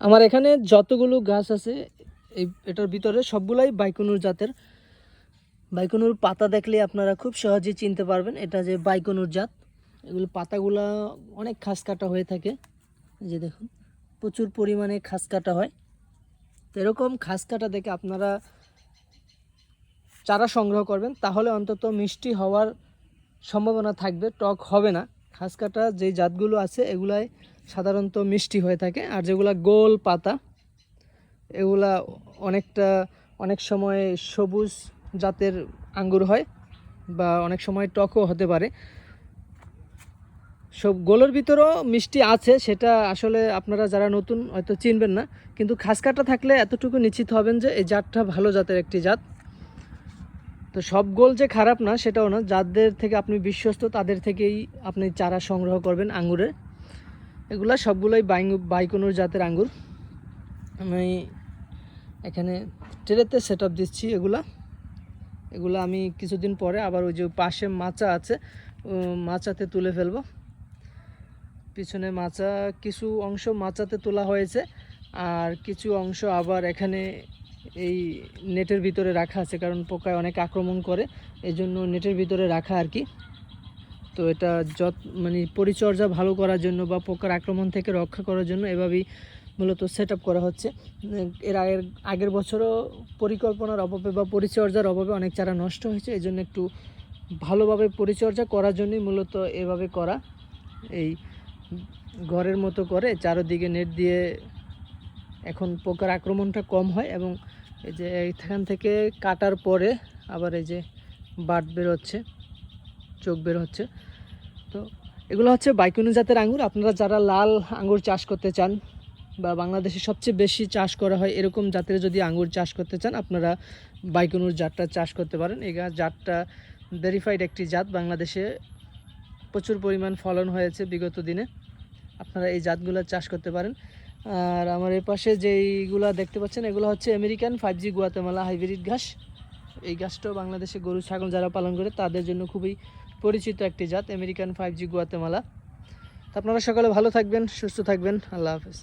আমার এখানে যতগুলো গাছ আছে, এই এটার ভিতরে সবগুলাই বাইকুনুর জাতের। বাইকুনুর পাতা দেখলে আপনারা খুব সহজেই চিনতে পারবেন এটা যে বাইকুনুর জাত। এগুলো পাতাগুলা অনেক খাস কাটা হয়ে থাকে। যে দেখুন, প্রচুর পরিমাণে খাস কাটা হয়। তো এরকম খাস কাটা দেখে আপনারা চারা সংগ্রহ করবেন, তাহলে অন্তত মিষ্টি হওয়ার সম্ভাবনা থাকবে, টক হবে না। খাস কাটা যে জাতগুলো আছে, এগুলাই সাধারণত মিষ্টি হয়ে থাকে। আর যেগুলা গোল পাতা, এগুলা অনেকটা, অনেক সময় সবুজ জাতের আঙ্গুর হয় বা অনেক সময় টকও হতে পারে। সব গোলের ভিতরেও মিষ্টি আছে, সেটা আসলে আপনারা যারা নতুন হয়তো চিনবেন না। কিন্তু খাস কাটা থাকলে এতটুকু নিশ্চিত হবেন যে, এই জাতটা ভালো জাতের একটি জাত। তো সব গোল যে খারাপ না, সেটাও না। যাদের থেকে আপনি বিশ্বস্ত, তাদের থেকেই আপনি চারা সংগ্রহ করবেন আঙ্গুরের। এগুলা সবগুলোই বাইং- বাইকনুর জাতের আঙ্গুর। আমি এখানে ট্রেতে সেট আপ দিচ্ছি এগুলা। এগুলো আমি কিছুদিন পরে আবার ওই যে পাশে মাচা আছে মাচাতে তুলে ফেলব। পিছনে মাচা, কিছু অংশ মাচাতে তোলা হয়েছে, আর কিছু অংশ আবার এখানে এই নেটের ভিতরে রাখা আছে, কারণ পোকায় অনেক আক্রমণ করে এই জন্য নেটের ভিতরে রাখা আর কি। তো এটা যত মানে পরিচর্যা ভালো করার জন্য বা পোকার আক্রমণ থেকে রক্ষা করার জন্য এভাবেই মূলত সেট করা হচ্ছে। এর আগের আগের বছরও পরিকল্পনার অভাবে বা পরিচর্যার অভাবে অনেক চারা নষ্ট হয়েছে এই জন্য একটু ভালোভাবে পরিচর্যা করার জন্যই মূলত এভাবে করা। এই ঘরের মতো করে চারোদিকে নেট দিয়ে এখন পোকার আক্রমণটা কম হয় এবং এই যে এখান থেকে কাটার পরে আবার এই যে বাট বের হচ্ছে চোখ বের হচ্ছে। তো এগুলো হচ্ছে বাইকুনু জাতের আঙুর আপনারা যারা লাল আঙ্গুর চাষ করতে চান বা বাংলাদেশে সবচেয়ে বেশি চাষ করা হয় এরকম জাতের যদি আঙ্গুর চাষ করতে চান, আপনারা বাইকুনুর জাতটা চাষ করতে পারেন। এই জাতটা ভেরিফাইড একটি জাত। বাংলাদেশে প্রচুর পরিমাণ ফলন হয়েছে বিগত দিনে। আপনারা এই জাতগুলো চাষ করতে পারেন। আর আমার এর পাশে যেইগুলা দেখতে পাচ্ছেন, এগুলো হচ্ছে American five G Guatemala hybrid ঘাস। এই গাছটাও বাংলাদেশে গরু, ছাগল যারা পালন করে, তাদের জন্য খুবই পরিচিত একটি জাত আমেরিকান ফাইভ জি গুয়াতেমালা আপনারা সকালে ভালো থাকবেন, সুস্থ থাকবেন, আল্লাহ হাফেজ।